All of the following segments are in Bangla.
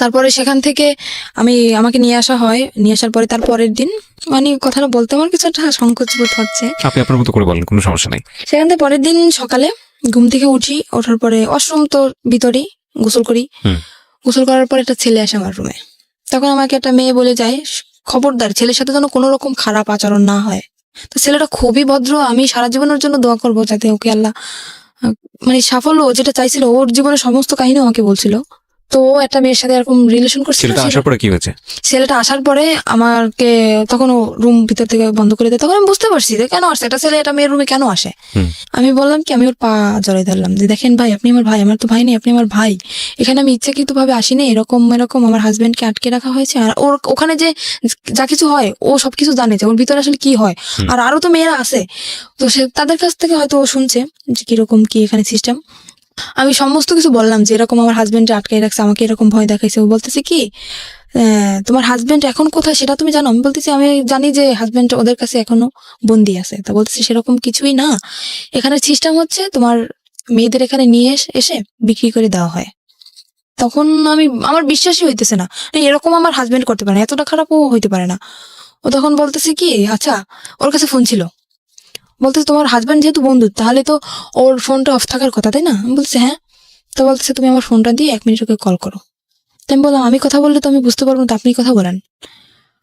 তারপরে সেখান থেকে আমি আমাকে নিয়ে আসা হয়। নিয়ে আসার পরে তার পরের দিন মানে কথাটা বলতে আমার কিছু একটা সংকোচ বোধ হচ্ছে। আপনি আপনার মতো করে বলেন কোনো সমস্যা নেই। সেখান থেকে পরের দিন সকালে ঘুম থেকে উঠি ওঠার পরে ওয়াশরুম তো ভিতরেই গোসল করি। গোসল করার পর একটা ছেলে আসে আমার রুমে তখন আমাকে একটা মেয়ে বলে যায় খবরদার ছেলের সাথে যেন কোনো রকম খারাপ আচরণ না হয়। তো ছেলেটা খুবই ভদ্র আমি সারা জীবনের জন্য দোয়া করব যাতে ওকে আল্লাহ মানে সাফল্য যেটা চাইছিল ওর জীবনের সমস্ত কাহিনী আমাকে বলছিল। তো একটা মেয়ের সাথে এরকম রিলেশন করছিল ছেলেটা আসার পরে কি হয়েছে? ছেলেটা আসার পরে আমাকে তখন রুম ভিতর থেকে বন্ধ করে দেয়। তখন আমি বুঝতে পারছি যে কেন আসছে? একটা ছেলে এটা মেয়ের রুমে কেন আসে? আমি বললাম কি আমি ওর পা জড়াই ধরলাম যে দেখেন ভাই আপনি আমার ভাই আমার তো ভাই নেই আপনি আমার ভাই। এখানে আমি ইচ্ছাকৃত ভাবে আসিনি এরকম এরকম আমার হাজবেন্ডকে আটকে রাখা হয়েছে। আর ওর ওখানে যে যা কিছু হয় ও সবকিছু জানে যে ওর ভিতরে আসলে কি হয়। আর আরও তো মেয়েরা আছে। তো সে তাদের কাছ থেকে হয়তো ও শুনছে যে কীরকম কি এখানে সিস্টেম আমি সমস্ত কিছু বললাম যে এরকম আমার হাজবেন্ড আটকে রাখছে আমাকে এরকম ভয় দেখাইছে। ও বলতেছে কি তোমার হাজবেন্ড এখন কোথায় সেটা তুমি জানো? আমি বলতেছি আমি জানি যে হাজবেন্ড ওদের কাছে এখনও বন্দি আছে। তা বলতেছে সেরকম কিছুই না। এখানে সিস্টেম হচ্ছে তোমার মেয়েদের এখানে নিয়ে এস- বিক্রি করে দেওয়া হয়। তখন আমি আমার বিশ্বাসই হইতেছে না। না, এরকম আমার হাজবেন্ড করতে পারে না এতটা খারাপও হইতে পারে না। ও তখন বলতেছে কি আচ্ছা ওর কাছে ফোন ছিল। বলতেছে তোমার হাজবেন্ড যেহেতু বন্ধু তাহলে তো ওর ফোনটা অফ থাকার কথা তাই না? আমি বলছি হ্যাঁ। তো বলতেছে তুমি আমার ফোনটা দিয়ে এক মিনিট ওকে কল করো। তো আমি বললাম আমি কথা বললে তো আমি বুঝতে পারব না তো আপনি কথা বলেন।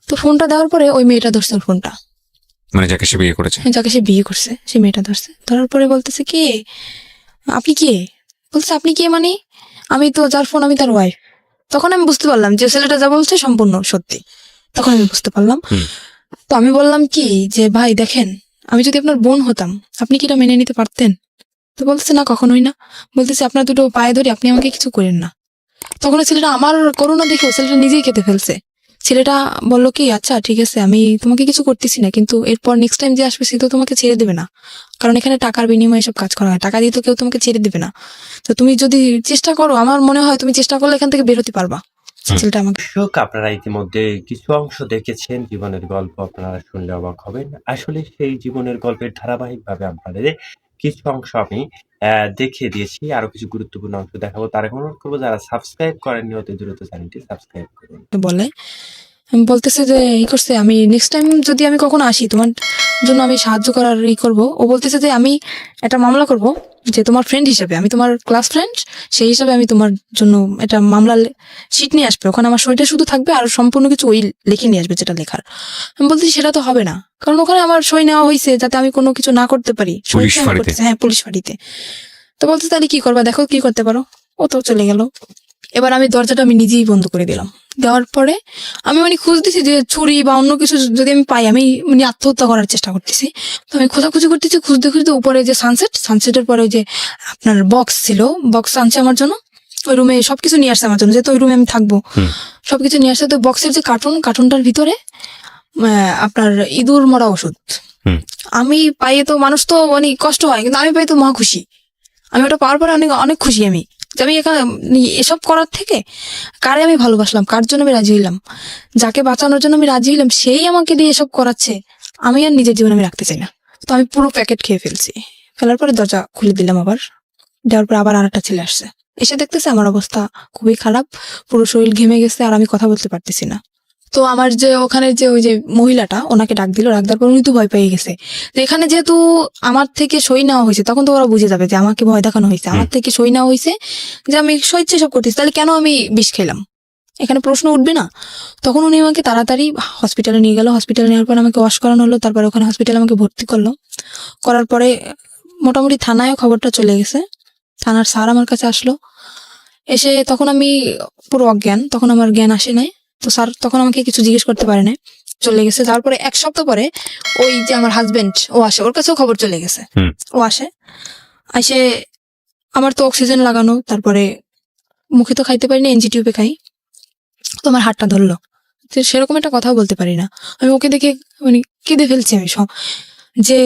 তো ফোনটা দেওয়ার পরে ওই মেয়েটা ধরছে ওর ফোনটা মানে যাকে সে বিয়ে করেছে। যাকে সে বিয়ে করছে সেই মেয়েটা ধরছে। ধরার পরে বলতেছে কি? আপনি কে? বলছে আপনি কে মানে? আমি তো যার ফোন আমি তার ওয়াইফ তখন আমি বুঝতে পারলাম যে ছেলেটা যা বলছে সম্পূর্ণ সত্যি। তখন আমি বুঝতে পারলাম। তো আমি বললাম কি? যে ভাই দেখেন আমি যদি আপনার বোন হতাম, আপনি কি এটা মেনে নিতে পারতেন? তো বলতেছে, না, কখনোই না। বলতেছে, আপনার দুটো পায়ে ধরি আপনি আমাকে কিছু করেন না। তখন ছেলেটা আমার করোনা দেখে ও ছেলেটা নিজেই খেতে ফেলছে। ছেলেটা বলল কি আচ্ছা ঠিক আছে, আমি তোমাকে কিছু করতেছি না, কিন্তু এরপর নেক্সট টাইম যে আসবে সে তো তোমাকে ছেড়ে দেবে না। কারণ এখানে টাকার বিনিময়ে সব কাজ করা হয়। টাকা দিয়ে তো কেউ তোমাকে ছেড়ে দেবে না। তো তুমি যদি চেষ্টা করো, আমার মনে হয় তুমি চেষ্টা করলে এখান থেকে বেরোতে পারবা। ছেলেটা আমাকে শোক আপনারা ইতিমধ্যে কিছু অংশ দেখেছেন জীবনের গল্প আপনারা শুনলে অবাক হবেন। আসলে সেই জীবনের গল্পের ধারাবাহিকভাবে আপনাদের কিছু অংশ আমি আহ, দেখিয়ে দিয়েছি। আরও কিছু গুরুত্বপূর্ণ অংশ দেখাবো। তার এখন অনুরোধ করব যারা সাবস্ক্রাইব করেননি অতি দ্রুত চ্যানেলটি সাবস্ক্রাইব করুন। বলে বলতেছে যে ই করছে আমি নেক্সট টাইম যদি আমি কখনো আসি তোমার জন্য আমি সাহায্য করার ই করব। ও বলতেছে যে আমি একটা মামলা করব যে তোমার ফ্রেন্ড হিসেবে আমি তোমার ক্লাস ফ্রেন্ড সেই হিসাবে আমি তোমার জন্য একটা মামলা শিট নিয়ে আসবে। ওখানে আমার সইটা শুধু থাকবে আর সম্পূর্ণ কিছু ওই লিখে নিয়ে আসবে যেটা লেখার। আমি বলতেছি সেটা তো হবে না। কারণ ওখানে আমার সই নেওয়া হয়েছে যাতে আমি কোনো কিছু না করতে পারি। হ্যাঁ পুলিশ ফাঁড়িতে। তো বলতে তাহলে কি করবা? দেখো কি করতে পারো? ও তো চলে গেল। এবার আমি দরজাটা আমি নিজেই বন্ধ করে দিলাম। দেওয়ার পরে আমি মানে খুঁজতেছি যে ছুরি বা অন্য কিছু যদি আমি পাই আমি মানে আত্মহত্যা করার চেষ্টা করতেছি। তো আমি খোঁজাখুঁজি করতেছি খুঁজতে খুঁজতে উপরে যে সানসেট সানসেটের পরে যে আপনার বক্স ছিল বক্স আনছে আমার জন্য। ওই রুমে সবকিছু নিয়ে আসছে আমার জন্য যেহেতু ওই রুমে আমি থাকব। সবকিছু নিয়ে আসছে তো বক্সের যে কার্টুন কার্টুনটার ভিতরে আহ, আপনার ইঁদুর মরা ওষুধ। আমি পাইয়ে তো মানুষ তো অনেক কষ্ট হয় কিন্তু আমি পাই তো মহা খুশি। আমি ওটা পাওয়ার পরে অনেক অনেক খুশি আমি। যে আমি এসব করার থেকে কারে আমি ভালোবাসলাম? কার জন্য আমি রাজি হইলাম? যাকে বাঁচানোর জন্য আমি রাজি হইলাম, সেই আমাকে দিয়ে এসব করাচ্ছে। আমি আর নিজের জীবনে আমি রাখতে চাই না। তো আমি পুরো প্যাকেট খেয়ে ফেলছি। ফেলার পরে দরজা খুলে দিলাম আবার। দেওয়ার পরে আবার আরেকটা ছেলে আসছে। এসে দেখতেছে আমার অবস্থা খুবই খারাপ। পুরো শরীর ঘেমে গেছে আর আমি কথা বলতে পারতেছি না। তো আমার যে ওখানে যে ওই যে মহিলাটা ওনাকে ডাক দিল ডাক দেওয়ার পর উনি তো ভয় পেয়ে গেছে। তো এখানে যেহেতু আমার থেকে সই নেওয়া হয়েছে তখন তো ওরা বুঝে যাবে যে আমাকে ভয় দেখানো হয়েছে। আমার থেকে সই নেওয়া হয়েছে যে আমি স্বেচ্ছা সব করতেছি তাহলে কেন আমি বিষ খেলাম? এখানে প্রশ্ন উঠবে না। তখন উনি আমাকে তাড়াতাড়ি হসপিটালে নিয়ে গেল। হসপিটালে নেওয়ার পর আমাকে ওয়াশ করানো হলো তারপরে ওখানে হসপিটালে আমাকে ভর্তি করল। করার পরে মোটামুটি থানায়ও খবরটা চলে গেছে। থানার স্যার আমার কাছে আসলো। এসে তখন আমি পুরো অজ্ঞান তখন আমার জ্ঞান আসে নাই। তো স্যার তখন আমাকে কিছু জিজ্ঞেস করতে পারে না চলে গেছে। তারপরে এক সপ্তাহ পরে ওই যে আমার হাজবেন্ড ও আসে ওর কাছেও খবর চলে গেছে। ও আসে আসে আমার তো অক্সিজেন লাগানো তারপরে মুখে তো খাইতে পারি না এনজি টিউবে খাই। তো আমার হাতটা ধরলো। সেরকম একটা কথাও বলতে পারি না। আমি ওকে দেখে মানে কেঁদে ফেলছি আমি সব যে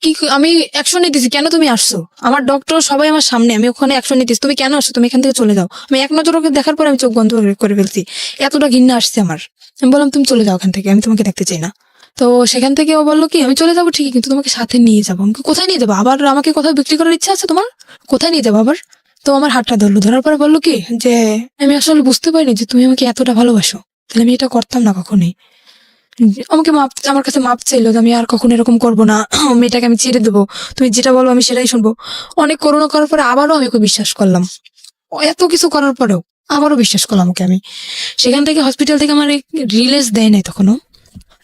কি আমি অ্যাকশন নিতেছি, কেন তুমি আসছো? আমার ডক্টর সবাই আমার সামনে, আমি ওখানে অ্যাকশন নিতেছি। তুমি কেন আসছো? তুমি এখান থেকে চলে যাও। আমি এক নজর ওকে দেখার পর আমি চোখ বন্ধ করে- ফেলছি। এতটা ঘৃণা আসছে আমার। আমি বললাম, তুমি চলে যাও ওখান থেকে, আমি তোমাকে দেখতে চাই না। তো সেখান থেকে ও বলল কি, আমি চলে যাব ঠিকই, কিন্তু তোমাকে সাথে নিয়ে যাব। আমি কোথায় নিয়ে যাব? আবার আমাকে কোথাও বিক্রি করার ইচ্ছা আছে তোমার? কোথায় নিয়ে যাব আবার? তো আমার হাতটা ধরলো। ধরার পরে বলল কি, যে, আমি আসলে বুঝতে পারিনি যে তুমি আমাকে এতটা ভালোবাসো। তাহলে আমি এটা করতাম না কখনোই। আমাকে মাপ, আমার কাছে মাপ চাইলো আমি আর কখনো এরকম করব না। মেয়েটাকে আমি ছেড়ে দেবো। তুমি যেটা বলো আমি সেটাই শুনব। অনেক করোনা করার পরে আবারও আমি ওকে বিশ্বাস করলাম। এত কিছু করার পরেও আবারও বিশ্বাস করলাম ওকে আমি। সেখান থেকে হসপিটাল থেকে আমার রিলেজ দেয় নাই তখনও।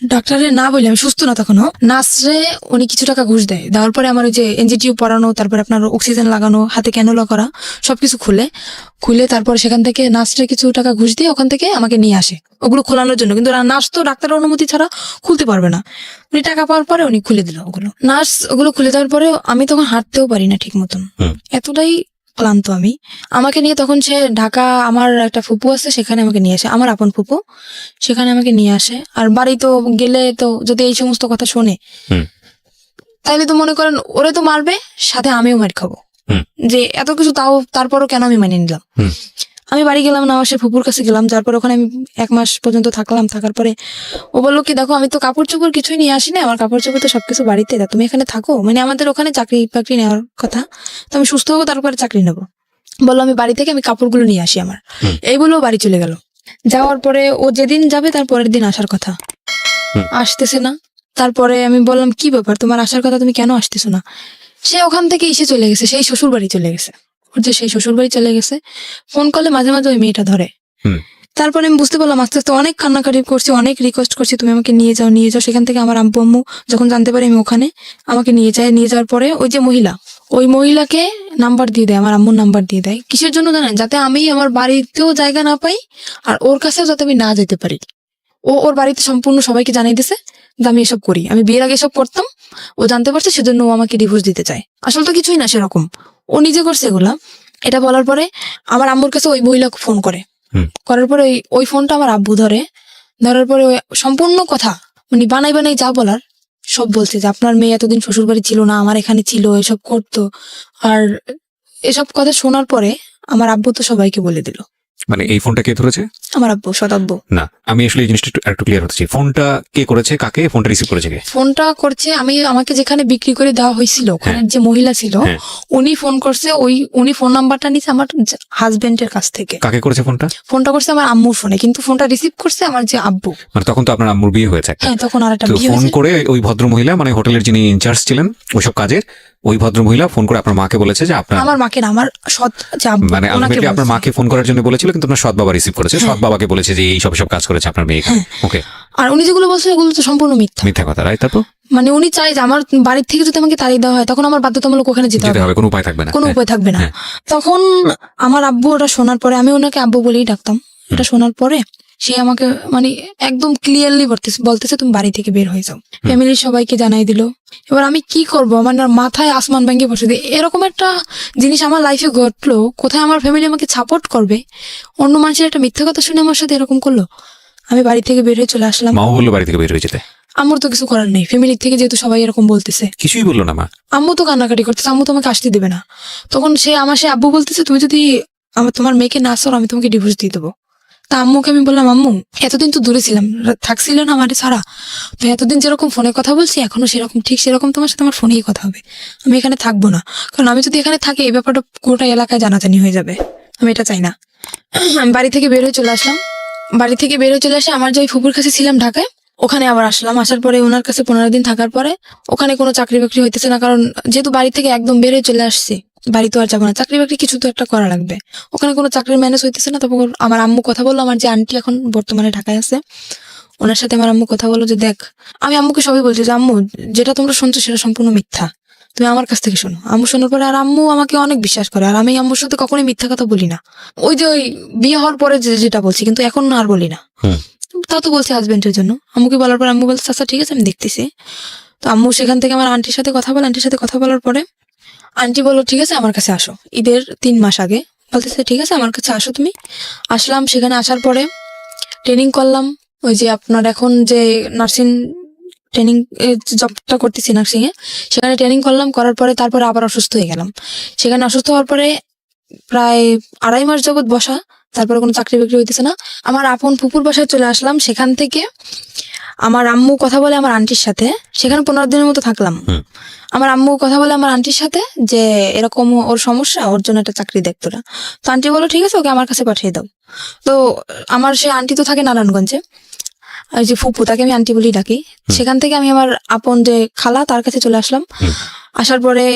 ডাক্তারের না বলে আমি সুস্থ না তখনও। নার্সরে উনি কিছু টাকা ঘুষ দেয়। দেওয়ার পরে আমার ওই যে এনজিটিউ পড়ানো তারপরে আপনার অক্সিজেন লাগানো হাতে ক্যানোলা করা সবকিছু খুলে। খুলে তারপর সেখান থেকে নার্সরে কিছু টাকা ঘুষ দিয়ে ওখান থেকে আমাকে নিয়ে আসে। ওগুলো খোলানোর জন্য। কিন্তু নার্স তো ডাক্তারের অনুমতি ছাড়া খুলতে পারবে না। উনি টাকা পাওয়ার পরে উনি খুলে দিল ওগুলো। নার্স ওগুলো খুলে দেওয়ার পরে আমি তখন হাঁটতেও পারি না ঠিক মতন। এতটাই ক্লান্ত আমি। আমাকে নিয়ে তখন সে ঢাকা আমার একটা ফুপু আছে সেখানে আমাকে নিয়ে আসে আমার আপন ফুপু। সেখানে আমাকে নিয়ে আসে। আর বাড়ি তো গেলে তো যদি এই সমস্ত কথা শোনে তাহলে তো মনে করেন ওরে তো মারবে সাথে আমিও মার খাব। যে এত কিছু তাও তারপরও কেন আমি মানিয়ে নিলাম। আমি বাড়ি গেলাম না আমার সে ফুপুর কাছে গেলাম। তারপর ওখানে আমি এক মাস পর্যন্ত থাকলাম। থাকার পরে ও বলল কি দেখো আমি তো কাপড় চোপড় কিছুই নিয়ে আসি না আমার কাপড় চোপড় তো সবকিছু বাড়িতে। তা তুমি এখানে থাকো। মানে আমাদের ওখানে চাকরি বাকরি নেওয়ার কথা। তো আমি সুস্থ হব তারপরে চাকরি নেব। বলল আমি বাড়ি থেকে আমি কাপড়গুলো নিয়ে আসি আমার। এই বলেও বাড়ি চলে গেল। যাওয়ার পরে ও যেদিন যাবে তার পরের দিন আসার কথা। আসতেছে না। তারপরে আমি বললাম কি ব্যাপার? তোমার আসার কথা তুমি কেন আসতেছো না? সে ওখান থেকে এসে চলে গেছে। সেই শ্বশুর বাড়ি চলে গেছে। ওর যে সেই শ্বশুর বাড়ি চলে গেছে ফোন করলে মাঝে মাঝে ওই মেয়েটা ধরে। তারপরে আমি বুঝতে পারলাম আস্তে আস্তে অনেক কান্নাকাটি করছি অনেক রিকোয়েস্ট করছি তুমি আমাকে নিয়ে যাও নিয়ে যাও। সেখান থেকে আমার আব্বু আম্মু যখন জানতে পারি আমি ওখানে আমাকে নিয়ে যায় নিয়ে যাওয়ার পরে ওই যে মহিলা ওই মহিলাকে নাম্বার দিয়ে দেয় আমার আম্মুর নাম্বার দিয়ে দেয়। কিসের জন্য জানেন? যাতে আমি আমার বাড়িতেও জায়গা না পাই আর ওর কাছেও যাতে আমি না যেতে পারি। ও ওর বাড়িতে সম্পূর্ণ সবাইকে জানিয়ে দিছে যে আমি এসব করি। আমি বিয়ের আগে এসব করতাম ও জানতে পারছে সেজন্য ও আমাকে ডিভোর্স দিতে চায়। আসলে তো কিছুই না সেরকম। ও নিজে করছে এগুলা। এটা বলার পরে আমার আম্মুর কাছে ওই মহিলা ফোন করে। করার পরে ওই ওই ফোনটা আমার আব্বু ধরে। ধরার পরে ওই সম্পূর্ণ কথা মানে বানাই বানাই যা বলার সব বলছে যে আপনার মেয়ে এতদিন শ্বশুর বাড়ি ছিল না আমার এখানে ছিল এসব করতো। আর এসব কথা শোনার পরে আমার আব্বু তো সবাইকে বলে দিল। মানে এই ফোনটা কে ধরেছে? আমার আব্বু সদাব্বু না আমি আসলে এই জিনিসটা একটু একটু ক্লিয়ার হতে চাই। ফোনটা কে করেছে কাকে? ফোনটা রিসিভ করেছে কে? ফোনটা করছে আমি আমাকে যেখানে বিক্রি করে দেওয়া হয়েছিল ওখানে যে মহিলা ছিল হ্যাঁ। উনি ফোন করছে ওই উনি ফোন নাম্বারটা নিছে আমার হাজবেন্ডের কাছ থেকে। কাকে করেছে ফোনটা? ফোনটা করছে আমার আম্মুর ফোনে কিন্তু ফোনটা রিসিভ করছে আমার যে আব্বু। মানে তখন তো আপনার আম্মুর বিয়ে হয়েছে একটা। হ্যাঁ তখন আর একটা তো বিয়ে ফোন হয়েছে। করে ওই ভদ্র মহিলা মানে হোটেলের যিনি ইনচার্জ ছিলেন ওইসব কাজের ওই ভদ্র মহিলা ফোন করে আপনার মাকে বলেছে যে আপনার আমার মাকে না আমার সৎ মানে আলটিমেটলি আপনার মাকে ফোন করার জন্য বলেছিল কিন্তু আপনার সৎ বাবা রিসিভ করেছে। হ্যাঁ। সৎ বাবাকে বলেছে যে এই সব সব কাজ করেছে আপনার মেয়ে ওকে আর উনি যেগুলো বলছে ওগুলো তো সম্পূর্ণ মিথ্যা। মিথ্যা কথা রাইট তারপর? মানে উনি চাই যে আমার বাড়ির থেকে যদি আমাকে তাড়িয়ে দেওয়া হয় তখন আমার বাধ্যতামূলক ওখানে যেতে হবে। কোনো উপায় থাকবে না। কোনো হ্যাঁ। উপায় থাকবে না। হ্যাঁ। তখন আমার আব্বু ওটা শোনার পরে আমি ওনাকে আব্বু বলেই ডাকতাম। এটা শোনার পরে সে আমাকে মানে একদম ক্লিয়ারলি বলতেছে বলতেছে তুমি বাড়ি থেকে বের হয়ে যাও। ফ্যামিলির সবাইকে জানাই দিল। এবার আমি কি করব? আমার মাথায় আসমান ভেঙে বসে দিয়ে এরকম একটা জিনিস আমার লাইফে ঘটলো। কোথায় আমার ফ্যামিলি আমাকে সাপোর্ট করবে? অন্য মানুষের একটা মিথ্যা কথা শুনে আমার সাথে এরকম করল? আমি বাড়ি থেকে বের হয়ে চলে আসলাম। মাও বলল বাড়ি থেকে বের হয়ে যেতে। আমার তো কিছু করার নেই। ফ্যামিলির থেকে যেহেতু সবাই এরকম বলতেছে। কিছুই বলল না মা। আম্মু তো কান্নাকাটি করতেছে। আম্মু তোমাকে আসতে দেবে না। তখন সে আমার সে আব্বু বলতেছে তুমি যদি আমার তোমার মেয়েকে না সর আমি তোমাকে ডিভোর্স দিয়ে দেবো। তা আম্মুকে আমি বললাম, আম্মু, এতদিন তো দূরে ছিলাম, থাকছিল না আমার ছাড়া তো এতদিন যেরকম ফোনে কথা বলছি, এখনও সেরকম, ঠিক সেরকম তোমার সাথে আমার ফোনেই কথা হবে। আমি এখানে থাকব না। কারণ আমি যদি এখানে থাকি, এই ব্যাপারটা গোটা এলাকায় জানাজানি হয়ে যাবে। আমি এটা চাই না। আমি বাড়ি থেকে বের হয়ে চলে আসলাম। বাড়ি থেকে বের হয়ে চলে আসে আমার যে ওই ফুপুর কাছে ছিলাম ঢাকায়, ওখানে আবার আসলাম। আসার পরে ওনার কাছে পনেরো দিন থাকার পরে, ওখানে কোনো চাকরি বাকরি হইতেছে না। কারণ যেহেতু বাড়ি থেকে একদম বের হয়ে চলে আসছি বাড়ি তো আর যাব না। চাকরি বাকরি কিছু তো একটা করা লাগবে। ওখানে কোনো চাকরির ম্যানেজ হইতেছে না তারপর আমার আম্মু কথা বলল আমার যে আন্টি এখন বর্তমানে ঢাকায় আছে ওনার সাথে আমার আম্মু কথা বলল যে দেখ আমি আম্মুকে সবই বলছি যে আম্মু যেটা তোমরা শুনছো সেটা সম্পূর্ণ মিথ্যা। তুমি আমার কাছ থেকে শোনো। আম্মু শোনার পরে আর আম্মু আমাকে অনেক বিশ্বাস করে আর আমি আম্মুর সাথে কখনোই মিথ্যা কথা বলি না। ওই যে ওই বিয়ে হওয়ার পরে যে- যেটা বলছি কিন্তু এখন আর বলি না। তাও তো বলছি হাজবেন্ডের জন্য। আম্মুকে বলার পর আম্মু বলছে আচ্ছা ঠিক আছে আমি দেখতেছি। তো আম্মু সেখান থেকে আমার আন্টির সাথে কথা বলে আন্টির সাথে কথা বলার পরে আন্টি বলল, ঠিক আছে, আমার কাছে আসো। ঈদের তিন মাস আগে। বলতেছে, ঠিক আছে, আমার কাছে আসো তুমি। আসলাম, সেখানে আসার পরে ট্রেনিং করলাম। ওই যে আপনার এখন যে নার্সিং ট্রেনিং জবটা করতেছি নার্সিংয়ে সেখানে ট্রেনিং করলাম, করার পরে তারপরে আবার অসুস্থ হয়ে গেলাম। সেখানে অসুস্থ হওয়ার পরে প্রায় আড়াই মাস জগৎ বসা, তারপরে কোনো চাকরি বাকরি হইতেছে না। আমার আপন ফুপুর বাসায় চলে আসলাম, সেখান থেকে আমার আম্মু কথা বলে আমার আন্টির সাথে। সেখানে পনেরো দিনের মতো থাকলাম। আমার আম্মু কথা বলে আমার আন্টির সাথে যে এরকম ওর সমস্যা ওর জন্য একটা চাকরি দেখ তোরা। তো আন্টি বলো ঠিক আছে ওকে আমার কাছে পাঠিয়ে দাও। তো আমার সে আন্টি তো থাকে নারায়ণগঞ্জে। ওই যে ফুপু তাকে আমি আন্টি বলেই ডাকি। সেখান থেকে আমি আমার আপন যে খালা তার কাছে চলে আসলাম। আসার পরে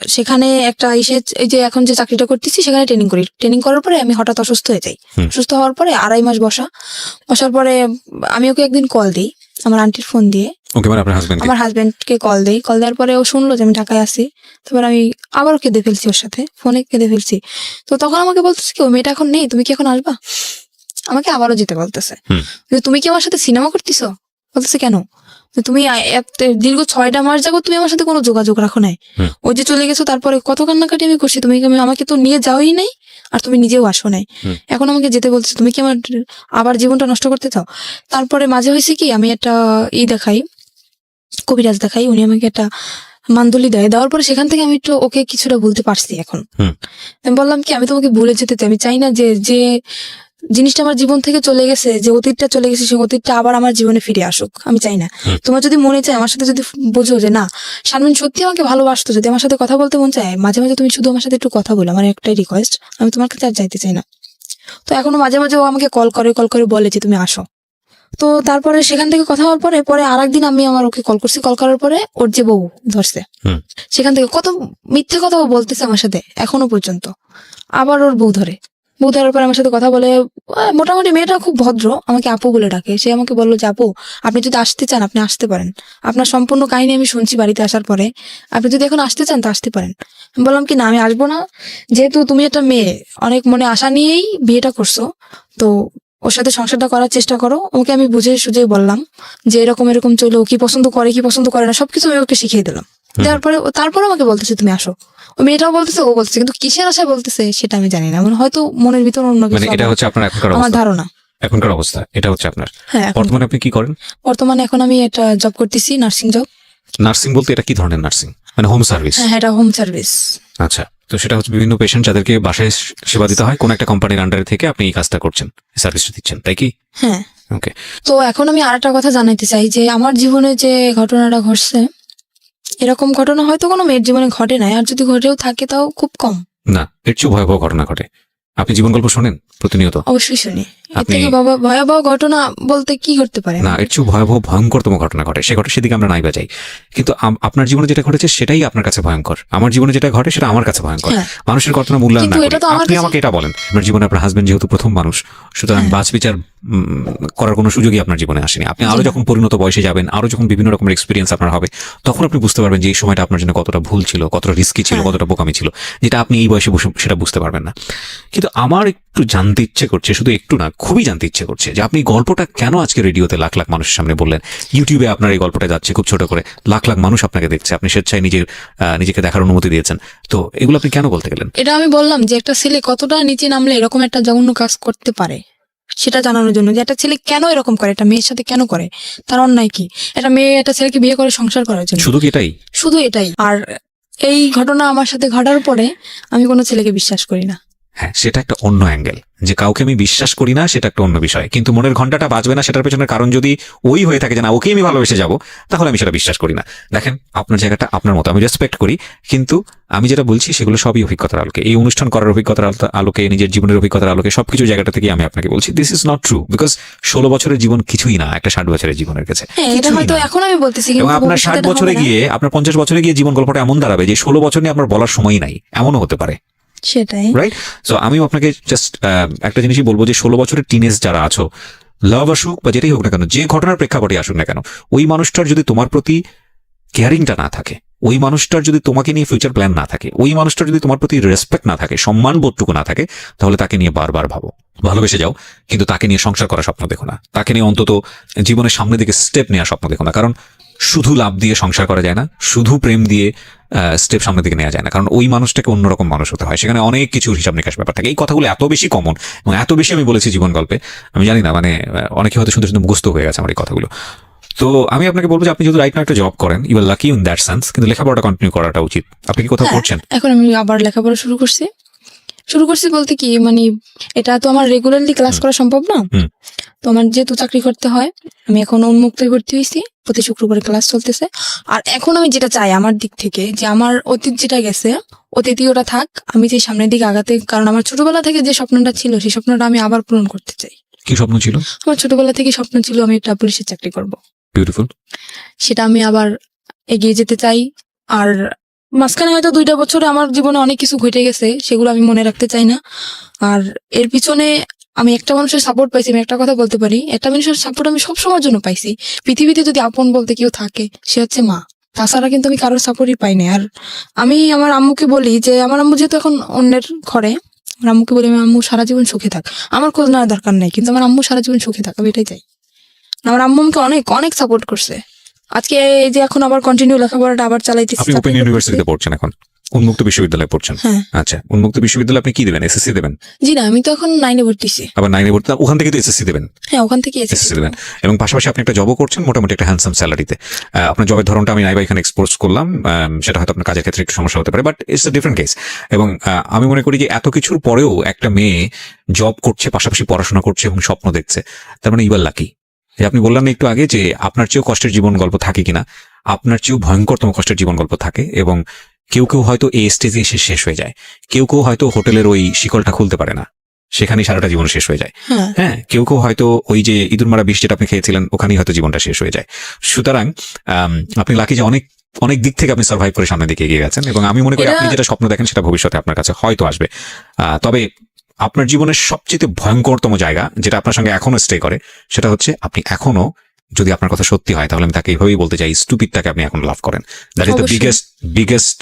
সেখানে একটা ইসে এই যে এখন যে চাকরিটা করতেছি সেখানে ট্রেনিং করি। ট্রেনিং করার পরে আমি হঠাৎ অসুস্থ হয়ে যাই। অসুস্থ হওয়ার পরে আড়াই মাস বসা। বসার পরে আমি ওকে একদিন কল দিই। আমার আন্টির ফোন দিয়ে। ওকে মানে আপনার হাজবেন্ড আমার হাজবেন্ডকে কল দেই। কল দেওয়ার পরে ও শুনলো যে আমি ঢাকায় আছি। তারপর আমি আবারও কেঁদে ফেলছি ওর সাথে। ফোনে কেঁদে ফেলছি। তো তখন আমাকে বলতেছে কি ও মেয়েটা এখন নেই তুমি কি এখন আসবা? আমাকে আবারও যেতে বলতেছে। তুমি কি আমার সাথে সিনেমা করতেছো? বলতেছে কেন? তুমি দীর্ঘ ছয়টা মাস যাব তুমি আমার সাথে কোনো যোগাযোগ রাখো নাই। ওই যে চলে গেছো তারপরে কত কান্নাকাটি আমি করছি তুমি আমাকে তো নিয়ে যাওয়াই নাই আর তুমি নিজেও আসো নাই। এখন আমাকে যেতে বলছো তুমি কি আমার আবার জীবনটা নষ্ট করতে চাও? তারপরে মাঝে হয়েছে কি আমি একটা ই দেখাই কবিরাজ দেখাই উনি আমাকে একটা মান্দুলি দেয়। দেওয়ার পরে সেখান থেকে আমি একটু ওকে কিছুটা বলতে পারছি এখন। আমি বললাম কি আমি তোমাকে ভুলে যেতে চাই আমি চাই না যে যে জিনিসটা আমার জীবন থেকে চলে গেছে যে অতীতটা চলে গেছে সেই অতীতটা আবার আমার জীবনে ফিরে আসুক আমি চাই না। তোমার যদি মনে চায় আমার সাথে যদি বোঝো যে না শারমিন সত্যি আমাকে ভালোবাসতো যদি আমার সাথে কথা বলতে মন চায় মাঝে মাঝে তুমি শুধু আমার সাথে একটু কথা বলো আমার একটাই রিকোয়েস্ট আমি তোমার কাছে আর যাইতে চাই না। তো এখনও মাঝে মাঝে ও আমাকে কল করে কল করে বলে যে তুমি আসো। তো তারপরে সেখান থেকে কথা হওয়ার পরে পরে আর একদিন আমি আমার ওকে কল করছি কল করার পরে ওর যে বউ ধরছে সেখান থেকে কত মিথ্যে কথা বলতেছে আমার সাথে এখনও পর্যন্ত। আবার ওর বউ ধরে। বউ ধরার পরে আমার সাথে কথা বলে মোটামুটি মেয়েটা খুব ভদ্র আমাকে আপু বলে ডাকে। সে আমাকে বলল যে আপু আপনি যদি আসতে চান আপনি আসতে পারেন। আপনার সম্পূর্ণ কাহিনী আমি শুনছি বাড়িতে আসার পরে। আপনি যদি এখন আসতে চান তো আসতে পারেন। বললাম কি না আমি আসব না। যেহেতু তুমি একটা মেয়ে অনেক মনে আশা নিয়েই বিয়েটা করছ তো ওর সাথে সংসারটা করার চেষ্টা করো। ওকে আমি বুঝে সুঝে বললাম যে এরকম এরকম চলো ও কি পছন্দ করে কি পছন্দ করে না সবকিছু আমি ওকে শিখিয়ে দিলাম। দেওয়ার পরে তারপরে আমাকে বলতেছে তুমি আসো। ও মেয়েটাও বলতেছে ও বলতেছে কিন্তু কিসের আশায় বলতেছে সেটা আমি জানি না। মানে হয়তো মনের ভিতর অন্য মানে কিছু এটা হচ্ছে আপনার এখনকার আমার অবস্থা। ধারণা। এখনকার অবস্থা এটা হচ্ছে আপনার। হ্যাঁ এখন বর্তমানে আপনি কি করেন? বর্তমানে এখন আমি একটা জব করতেছি নার্সিং জব নার্সিং বলতে এটা কি ধরনের নার্সিং মানে হোম সার্ভিস হ্যাঁ এটা হোম সার্ভিস আচ্ছা তো সেটা হচ্ছে বিভিন্ন পেশেন্ট যাদেরকে বাসায় সেবা দিতে হয় কোন একটা কোম্পানির আন্ডারে থেকে আপনি এই কাজটা করছেন সার্ভিসটা দিচ্ছেন তাই কি? হ্যাঁ। ওকে তো এখন আমি আর একটা কথা জানাইতে চাই যে আমার জীবনে যে ঘটনাটা ঘটছে এরকম ঘটনা হয়তো কোনো মেয়ের জীবনে ঘটে নাই আর যদি ঘটেও থাকে তাও খুব কম। না এর চেয়ে ভয়াবহ ঘটনা ঘটে। আপনি জীবন গল্প শোনেন? প্রতিনিয়ত? অবশ্যই শুনি। আপনি- বাবা ভয়াবহ ঘটনা বলতে কি করতে পারে? না এর চেয়ে ভয়াবহ ভয়ঙ্করতম ঘটনা ঘটে। সে ঘটে সেদিকে আমরা নাই বাজাই। কিন্তু আপনার জীবনে যেটা ঘটেছে সেটাই আপনার কাছে ভয়ঙ্কর। আমার জীবনে যেটা ঘটে সেটা আমার কাছে ভয়ঙ্কর। হ্যাঁ। মানুষের ঘটনা মূল্যায়ন না আপনি আমাকে এটা বলেন আপনার জীবনে আপনার হাজবেন্ড যেহেতু প্রথম মানুষ সুতরাং হ্যাঁ। বিচার উম, করার কোনো সুযোগই আপনার জীবনে আসেনি। আপনি আরও যখন পরিণত বয়সে যাবেন আরও যখন বিভিন্ন রকমের এক্সপিরিয়েন্স আপনার হবে তখন আপনি বুঝতে পারবেন যে এই সময়টা আপনার জন্য কতটা ভুল ছিল কতটা রিস্কি ছিল হ্যাঁ। কতটা বোকামি ছিল। যেটা আপনি এই বয়সে বসে সেটা বুঝতে পারবেন না। কিন্তু আমার একটু জানতে ইচ্ছে করছে শুধু একটু না খুবই জানতে ইচ্ছে করছে যে আপনি গল্পটা কেন আজকে রেডিওতে লাখ লাখ মানুষের সামনে বললেন? ইউটিউবে আপনার এই গল্পটা যাচ্ছে খুব ছোট করে। লাখ লাখ মানুষ আপনাকে দেখছে। আপনি স্বেচ্ছায় নিজের নিজেকে দেখার অনুমতি দিয়েছেন। তো এগুলো আপনি কেন বলতে গেলেন? এটা আমি বললাম যে একটা ছেলে কতটা নিচে নামলে এরকম একটা জঘন্য কাজ করতে পারে? সেটা জানানোর জন্য যে একটা ছেলে কেন এরকম করে? একটা মেয়ের সাথে কেন করে? তার অন্যায় কি? একটা মেয়ে একটা ছেলেকে বিয়ে করে সংসার করার জন্য। শুধু এটাই? শুধু এটাই। আর এই ঘটনা আমার সাথে ঘটার পরে আমি কোনো ছেলেকে বিশ্বাস করি না। হ্যাঁ সেটা একটা অন্য অ্যাঙ্গেল যে কাউকে আমি বিশ্বাস করি না সেটা একটা অন্য বিষয়। কিন্তু মনের ঘন্টাটা বাজবে না সেটার পেছনের কারণ যদি ওই হয়ে থাকে যে না ওকে আমি ভালোবেসে যাব তাহলে আমি সেটা বিশ্বাস করি না। দেখেন আপনার জায়গাটা আপনার মতো আমি রেসপেক্ট করি কিন্তু আমি যেটা বলছি সেগুলো সবই অভিজ্ঞতার আলোকে। এই অনুষ্ঠান করার অভিজ্ঞতার আলো- আলোকে নিজের জীবনের অভিজ্ঞতার আলোকে সবকিছু জায়গাটা থেকে আমি আপনাকে বলছি this is not true because ষোলো বছরের জীবন কিছুই না একটা ষাট বছরের জীবনের কাছে। হ্যাঁ। এখন আমি বলতেছি এবং আপনার ষাট বছরে গিয়ে আপনার পঞ্চাশ বছরে গিয়ে জীবন গল্পটা এমন দাঁড়াবে যে ষোলো বছর নিয়ে আপনার বলার সময়ই নাই এমনও হতে পারে। সেটাই। রাইট সো আমি আপনাকে জাস্ট একটা জিনিসই বলব যে, ষোলো বছরের টিনেজ যারা আছো লাভ আসুক বা যেটাই হোক না কেন, যে ঘটনার প্রেক্ষাপটে আসুক না কেন, ওই মানুষটার যদি তোমার প্রতি কেয়ারিংটা না থাকে, ওই মানুষটার যদি তোমাকে নিয়ে ফিউচার প্ল্যান না থাকে, ওই মানুষটার যদি তোমার প্রতি রেসপেক্ট না থাকে সম্মান বোধটুকু না থাকে, তাহলে তাকে নিয়ে বারবার ভাবো। ভালোবেসে যাও, কিন্তু তাকে নিয়ে সংসার করার স্বপ্ন দেখো না। তাকে নিয়ে অন্তত জীবনের সামনের দিকে স্টেপ নেওয়ার স্বপ্ন দেখো না। কারণ শুধু লাভ দিয়ে সংসার করা যায় না শুধু প্রেম দিয়ে স্টেপ সামনের দিকে নেওয়া যায় না। কারণ ওই মানুষটাকে অন্যরকম মানুষ হতে হয়। সেখানে অনেক কিছু হিসাব নিকাশ ব্যাপার থাকে। এই কথাগুলো এত বেশি কমন এবং এত বেশি আমি বলেছি জীবন গল্পে আমি জানি না মানে অনেকে হয়তো শুনতে শুনতে মুখস্থ হয়ে গেছে আমার এই কথাগুলো। তো আমি আপনাকে বলব যে আপনি যদি রাইট না একটা জব করেন you are lucky in that sense কিন্তু লেখাপড়াটা কন্টিনিউ করাটা উচিত। আপনি কি কোথাও হ্যাঁ, করছেন এখন আমি আবার লেখাপড়া শুরু করছি। শুরু করছি বলতে কি মানে এটা তো আমার রেগুলারলি ক্লাস করা সম্ভব না। তো আমার যেহেতু চাকরি করতে হয় আমি এখন উন্মুক্ত ভর্তি হয়েছি প্রতি শুক্রবারে ক্লাস চলতেছে। আর এখন আমি যেটা চাই আমার দিক থেকে যে আমার অতীত যেটা গেছে অতীতই ওটা থাক আমি যে সামনের দিকে আগাতে কারণ আমার ছোটবেলা থেকে যে স্বপ্নটা ছিল সেই স্বপ্নটা আমি আবার পূরণ করতে চাই। কি স্বপ্ন ছিল? আমার ছোটবেলা থেকে স্বপ্ন ছিল আমি একটা পুলিশের চাকরি করব। বিউটিফুল সেটা আমি আবার এগিয়ে যেতে চাই আর মাঝখানে হয়তো দুইটা বছরে আমার জীবনে অনেক কিছু ঘটে গেছে, সেগুলো আমি মনে রাখতে চাই না। আর এর পিছনে আমি একটা মানুষের সাপোর্ট পাইছি, আমি একটা কথা বলতে পারি। একটা মানুষের সাপোর্ট আমি সব সময়ের জন্য পাইছি। পৃথিবীতে যদি আপন বলতে কেউ থাকে, সে হচ্ছে মা। তাছাড়া কিন্তু আমি কারোর সাপোর্টই পাইনি আর আমি আমার আম্মুকে বলি যে, আমার আম্মু যেহেতু এখন অন্যের ঘরে, আমার আম্মুকে বলি, আমার আম্মু সারা জীবন সুখে থাক। আমার খোঁজ নেওয়ার দরকার নেই, কিন্তু আমার আম্মু সারা জীবন সুখে থাক, আমি এটাই চাই। আমার আম্মু আমাকে অনেক অনেক সাপোর্ট করছে। আজকে এই যে এখন আবার কন্টিনিউ লেখাপড়াটা আবার চালাইতেছি আপনি ওপেন ইউনিভার্সিটিতে পড়ছেন এখন। উন্মুক্ত বিশ্ববিদ্যালয়ে পড়ছেন। হ্যাঁ। আচ্ছা উন্মুক্ত বিশ্ববিদ্যালয়ে আপনি কি দেবেন? এসএসসি দেবেন? জি না আমি তো এখন নাইনে ভর্তিছি। আবার নাইনে ভর্তি ওখান থেকে তো এসএসসি দেবেন? হ্যাঁ ওখান থেকে এসএসসি দেবেন। এবং পাশাপাশি আপনি একটা জবও করছেন মোটামুটি একটা হ্যান্ডসাম স্যালারিতে আপনার জবের ধরনটা আমি নাইবা এখানে এক্সপোজ করলাম সেটা হয়তো আপনার কাজের ক্ষেত্রে একটু সমস্যা হতে পারে but it's a different case এবং আমি মনে করি যে এত কিছুর পরেও একটা মেয়ে জব করছে পাশাপাশি পড়াশোনা করছে এবং স্বপ্ন দেখছে। তার মানে ইবার লাকি আপনি বললেন না একটু আগে যে আপনার চেয়েও কষ্টের জীবন গল্প থাকে কিনা আপনার চেয়েও ভয়ঙ্করতম কষ্টের জীবন গল্প থাকে এবং কেউ কেউ হয়তো এই স্টেজে এসে শেষ হয়ে যায়। কেউ কেউ হয়তো হোটেলের ওই শিকলটা খুলতে পারে না সেখানেই সারাটা জীবন শেষ হয়ে যায়। হ্যাঁ। হ্যাঁ কেউ কেউ হয়তো ওই যে ইঁদুর মারা বিষ যেটা আপনি খেয়েছিলেন ওখানেই হয়তো জীবনটা শেষ হয়ে যায়। সুতরাং আপনি লাকি যে অনেক অনেক দিক থেকে আপনি সার্ভাইভ করে সামনের দিকে এগিয়ে গেছেন এবং আমি মনে করি আপনি যেটা স্বপ্ন দেখেন সেটা ভবিষ্যতে আপনার কাছে হয়তো আসবে। আহ, তবে আপনার জীবনের সবচেয়ে ভয়ঙ্করতম জায়গা যেটা আপনার সঙ্গে এখনও স্টে করে সেটা হচ্ছে আপনি এখনও যদি আপনার কথা সত্যি হয় তাহলে আমি তাকে এইভাবেই বলতে চাই স্টুপিডটাকে আপনি এখন লাভ করেন। That is the biggest biggest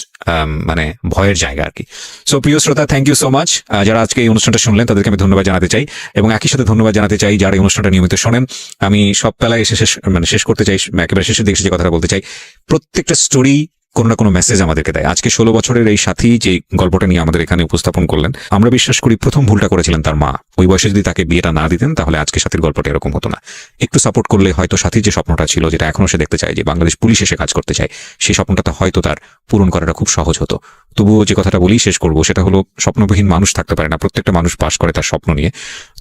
মানে ভয়ের জায়গা আর কি। সো প্রিয় শ্রোতা থ্যাংক ইউ সো মাচ যারা আজকে এই অনুষ্ঠানটা শুনলেন তাদেরকে আমি ধন্যবাদ জানাতে চাই। এবং একই সাথে ধন্যবাদ জানাতে চাই যারা এই অনুষ্ঠানটা নিয়মিত শোনেন। আমি সব বেলায় এসে শেষ মানে শেষ করতে চাই একেবারে শেষের দিকে যে কথাটা বলতে চাই প্রত্যেকটা স্টোরি কোনো না কোনো মেসেজ আমাদেরকে দেয়। আজকে ষোলো বছরের এই সাথী যে গল্পটা নিয়ে আমাদের এখানে উপস্থাপন করলেন, আমরা বিশ্বাস করি প্রথম ভুলটা করেছিলেন তার মা। ওই বয়সে যদি তাকে বিয়েটা না দিতেন, তাহলে আজকে সাথীর গল্পটা এরকম হতো না। একটু সাপোর্ট করলে হয়তো সাথীর যে স্বপ্নটা ছিল, যেটা এখনও সে দেখতে চায় যে বাংলাদেশ পুলিশ এসে কাজ করতে চায় সেই স্বপ্নটা হয়তো তার পূরণ করাটা খুব সহজ হতো। তবুও যে কথাটা বলি শেষ করব, সেটা হলো স্বপ্নবিহীন মানুষ থাকতে পারে না। প্রত্যেকটা মানুষ পাশ করে তার স্বপ্ন নিয়ে।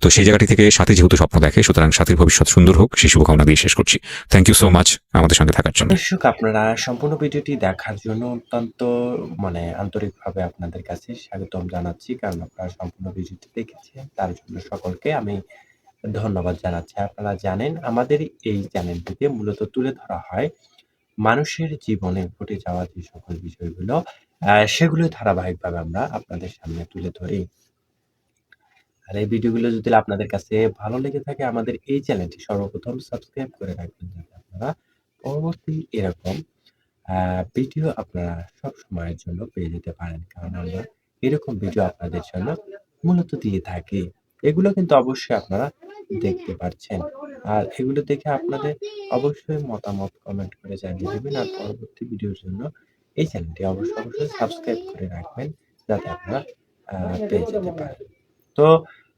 তো সেই জায়গাটি থেকে সাথে যেহেতু স্বপ্ন দেখে, সুতরাং সাথীর ভবিষ্যৎ সুন্দর হোক, সেই শুভকামনা দিয়ে শেষ করছি। থ্যাংক ইউ সো মাচ আমাদের সঙ্গে থাকার জন্য। দর্শক, আপনারা সম্পূর্ণ ভিডিওটি দেখার জন্য অত্যন্ত মানে আন্তরিকভাবে আপনাদের কাছে স্বাগতম জানাচ্ছি। কারণ আপনারা সম্পূর্ণ ভিডিওটি দেখেছেন, তার জন্য সকলকে আমি ধন্যবাদ জানাচ্ছি। আপনারা জানেন, আমাদের এই চ্যানেলটিতে মূলত তুলে ধরা হয় মানুষের জীবনে ঘটে যাওয়া যে সকল বিষয়গুলো। সেগুলো ধারাবাহিকভাবে আমরা আপনাদের সামনে তুলে ধরি। আর এই ভিডিওগুলো যদি আপনাদের কাছে ভালো লেগে থাকে, আমাদের এই চ্যানেলটি সর্বপ্রথম সাবস্ক্রাইব করে রাখবেন যাতে আপনারা পরবর্তী এরকম ভিডিও আপনারা সব সময়ের জন্য পেয়ে যেতে পারেন। কারণ আমরা এরকম ভিডিও আপনাদের জন্য মূলত দিয়ে থাকি। এগুলো কিন্তু অবশ্যই আপনারা দেখতে পাচ্ছেন আর এগুলো দেখে আপনাদের অবশ্যই মতামত কমেন্ট করে জানিয়ে দেবেন। আর পরবর্তী ভিডিওর জন্য এই চ্যানেলটি অবশ্যই অবশ্যই সাবস্ক্রাইব করে রাখবেন যাতে আপনারা আহ, পেয়ে যেতে পারেন। তো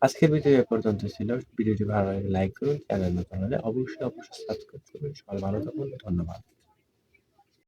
আজকের ভিডিও এ পর্যন্ত ছিল। ভিডিওটি ভালো লাগলে লাইক করুন চ্যানেল নতুন হলে অবশ্যই অবশ্যই সাবস্ক্রাইব করুন সবাই ভালো থাকুন ধন্যবাদ।